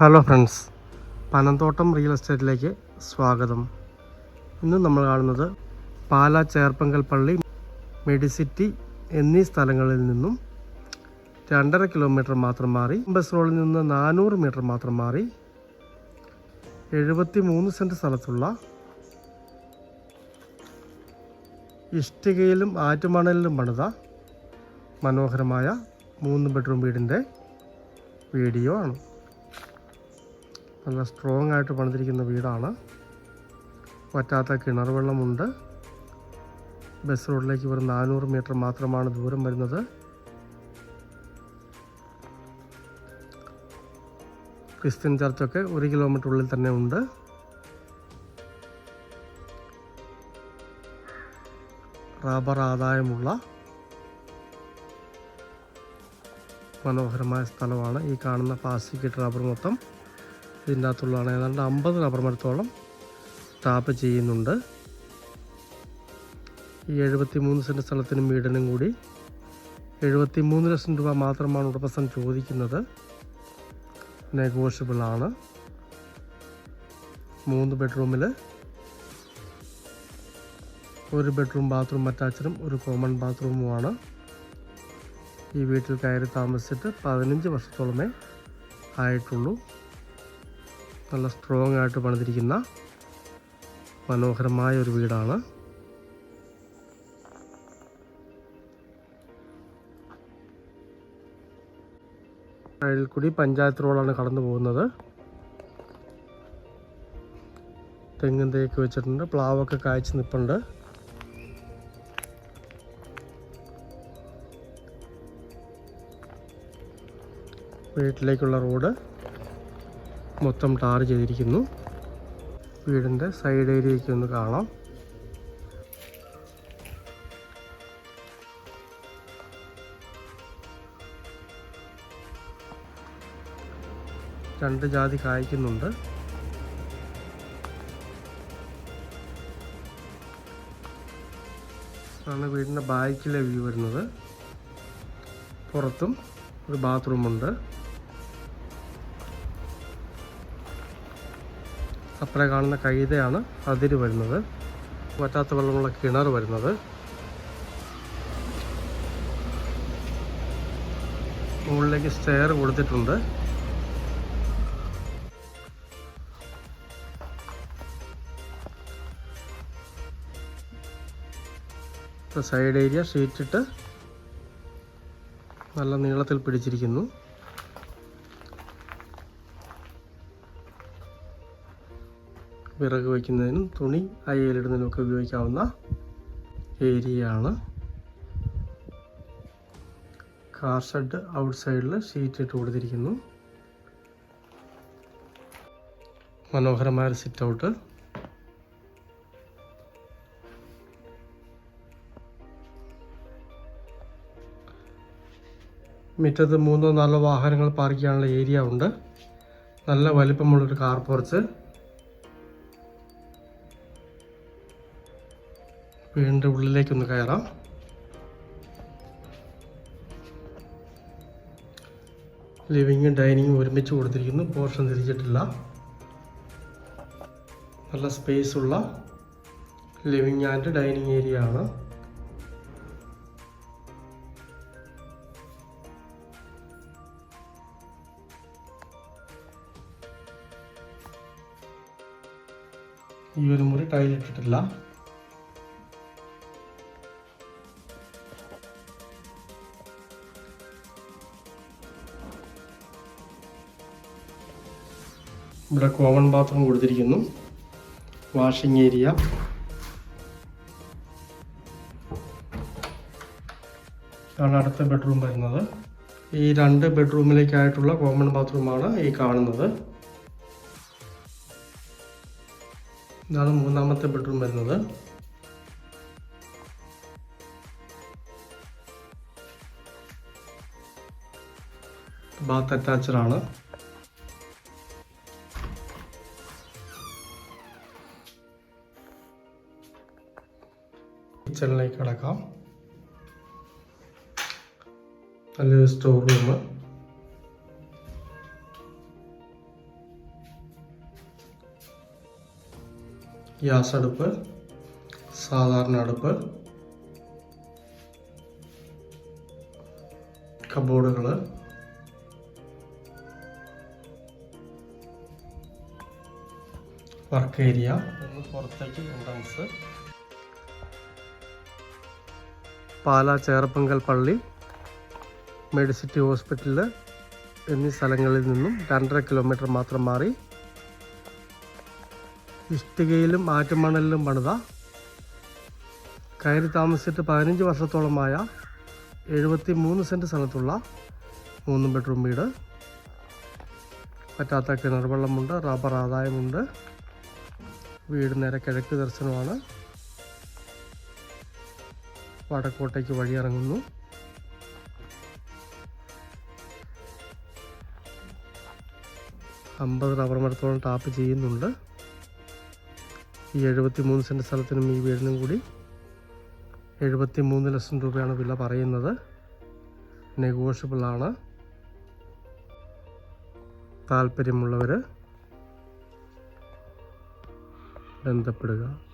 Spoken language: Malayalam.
ഹലോ ഫ്രണ്ട്സ് പനന്തോട്ടം റിയൽ എസ്റ്റേറ്റിലേക്ക് സ്വാഗതം. ഇന്ന് നമ്മൾ കാണുന്നത് പാല ചേർപ്പങ്കൽ പള്ളി മെഡിസിറ്റി എന്നീ സ്ഥലങ്ങളിൽ നിന്നും രണ്ടര കിലോമീറ്റർ മാത്രം മാറി ബസ് റോഡിൽ നിന്ന് നാനൂറ് മീറ്റർ മാത്രം മാറി എഴുപത്തി മൂന്ന് സെന്റ് സ്ഥലത്തുള്ള ഇഷ്ടികയിലും ആറ്റുമണലിലും പണിത മനോഹരമായ മൂന്ന് ബെഡ്റൂം വീടിന്റെ വീഡിയോ ആണ്. നല്ല സ്ട്രോങ് ആയിട്ട് പണിതിരിക്കുന്ന വീടാണ്. വറ്റാത്ത കിണർ വെള്ളമുണ്ട് ബസ് റോഡിലേക്ക് വെറും നാനൂറ് മീറ്റർ മാത്രമാണ് ദൂരം വരുന്നത്. ക്രിസ്ത്യൻ ചർച്ചൊക്കെ ഒരു കിലോമീറ്റർ ഉള്ളിൽ തന്നെ ഉണ്ട്. റബ്ബർ ആദായമുള്ള മനോഹരമായ സ്ഥലമാണ് ഈ കാണുന്ന പ്ലാസ്റ്റിക് റബ്ബർ മൊത്തം. ഇതിന്റെ അകത്തുള്ളതാണ് ഏതാണ്ട് അമ്പത് റബ്ബർ മരത്തോളം ടാപ്പ് ചെയ്യുന്നുണ്ട്. ഈ എഴുപത്തി മൂന്ന് സെന്റ് സ്ഥലത്തിനും വീടിനും കൂടി എഴുപത്തി മൂന്ന് ലക്ഷം രൂപ മാത്രമാണ് ഉടമസ്ഥൻ ചോദിക്കുന്നത്. നെഗോഷ്യബിൾ ആണ്. മൂന്ന് ബെഡ്റൂമിൽ ഒരു ബെഡ്റൂം ബാത്റൂം അറ്റാച്ചഡും ഒരു കോമൺ ബാത്റൂമുമാണ്. ഈ വീട്ടിൽ കയറി താമസിച്ചിട്ട് പതിനഞ്ച് വർഷത്തോളമേ ആയിട്ടുള്ളൂ. നല്ല സ്ട്രോങ് ആയിട്ട് പണിതിരിക്കുന്ന മനോഹരമായ ഒരു വീടാണ്. അയൽക്കുടി പഞ്ചായത്ത് റോഡാണ് കടന്നു പോകുന്നത്. തെങ്ങും തേക്ക് വെച്ചിട്ടുണ്ട്. പ്ലാവൊക്കെ കായ്ച്ച് നിൽപ്പുണ്ട് വീട്ടിലേക്കുള്ള റോഡ്. മൊത്തം ടാർ ചെയ്തിരിക്കുന്നു. വീടിന്റെ സൈഡ് ഏരിയയ്ക്ക് ഒന്ന് കാണാം. രണ്ട് ജാതി കായ്ക്കുന്നുണ്ട്. ആണ് വീടിന്റെ ബാക്കിലെ വ്യൂ വരുന്നത്. പുറത്തും ഒരു ബാത്റൂമുണ്ട് അപ്പുറം കാണുന്ന കൈതയാണ് അതിര് വരുന്നത്. വറ്റാത്ത വെള്ളമുള്ള കിണർ വരുന്നത്. മുകളിലേക്ക് സ്റ്റെയർ കൊടുത്തിട്ടുണ്ട്. സൈഡ് ഏരിയ ഷീറ്റിട്ട് നല്ല നീളത്തിൽ പിടിച്ചിരിക്കുന്നു. വിറക് വയ്ക്കുന്നതിനും തുണി അയ്യലിടുന്നതിനും ഒക്കെ ഉപയോഗിക്കാവുന്ന ഏരിയയാണ്. കാർ ഷെഡ് ഔട്ട് സൈഡിൽ ഷീറ്റ് ഇട്ട് കൊടുത്തിരിക്കുന്നു. മനോഹരമായ സിറ്റ് ഔട്ട്. മുറ്റത്ത് മൂന്നോ നാലോ വാഹനങ്ങൾ പാർക്ക് ചെയ്യാനുള്ള ഏരിയ ഉണ്ട്. നല്ല വലിപ്പമുള്ളൊരു കാർ പോർച്ച്. വീടിന്റെ ഉള്ളിലേക്കൊന്ന് കയറാം. ലിവിങ്ങും ഡൈനിങ്ങും ഒരുമിച്ച് കൊടുത്തിരിക്കുന്നു. പോർഷൻ തിരിച്ചിട്ടില്ല. നല്ല സ്പേസ് ഉള്ള ലിവിങ് ആൻഡ് ഡൈനിങ് ഏരിയ ആണ്. ഈ ഒരു മുറി ടൈലിട്ടിട്ടില്ല ഇവിടെ കോമൺ ബാത്റൂം കൊടുത്തിരിക്കുന്നു. വാഷിംഗ് ഏരിയ ാണ് അടുത്ത ബെഡ്റൂം വരുന്നത്. ഈ രണ്ട് ബെഡ്റൂമിലേക്കായിട്ടുള്ള കോമൺ ബാത്റൂമാണ് ഈ കാണുന്നത്. ഇതാണ് മൂന്നാമത്തെ ബെഡ്റൂം വരുന്നത്. ബാത്ത് അറ്റാച്ചഡ് ആണ്. കിച്ചണിലേക്ക് കിടക്കാം. നല്ലൊരു സ്റ്റോർ റൂം ഗ്യാസ് അടുപ്പ് സാധാരണ അടുപ്പ് കബോർഡുകൾ വർക്ക് ഏരിയ പുറത്തേക്ക് എൻട്രൻസ് പാലാ ചേർപ്പങ്കൽ പള്ളി മെഡിസിറ്റി ഹോസ്പിറ്റൽ എന്നീ സ്ഥലങ്ങളിൽ നിന്നും രണ്ടര കിലോമീറ്റർ മാത്രം മാറി. ഇഷ്ടികയിലും ആറ്റുമണലിലും പണിത കയറി താമസിച്ചിട്ട് പതിനഞ്ച് വർഷത്തോളമായ എഴുപത്തി മൂന്ന് സെന്റ് സ്ഥലത്തുള്ള മൂന്ന് ബെഡ്റൂം വീട്. പറ്റാത്ത കിണർ വെള്ളമുണ്ട് റബ്ബർ ആദായമുണ്ട്. വീട് നേരെ കിഴക്ക് ദർശനമാണ്. വടക്കോട്ടേക്ക് വഴിയിറങ്ങുന്നു. അമ്പത് റബ്ബർ മരത്തോളം ടാപ്പ് ചെയ്യുന്നുണ്ട്. ഈ എഴുപത്തി മൂന്ന് സെന്റ് സ്ഥലത്തിനും ഈ വീടിനും കൂടി എഴുപത്തി മൂന്ന് ലക്ഷം രൂപയാണ് വില പറയുന്നത്. നെഗോഷ്യബിൾ ആണ് താല്പര്യമുള്ളവർ ബന്ധപ്പെടുക.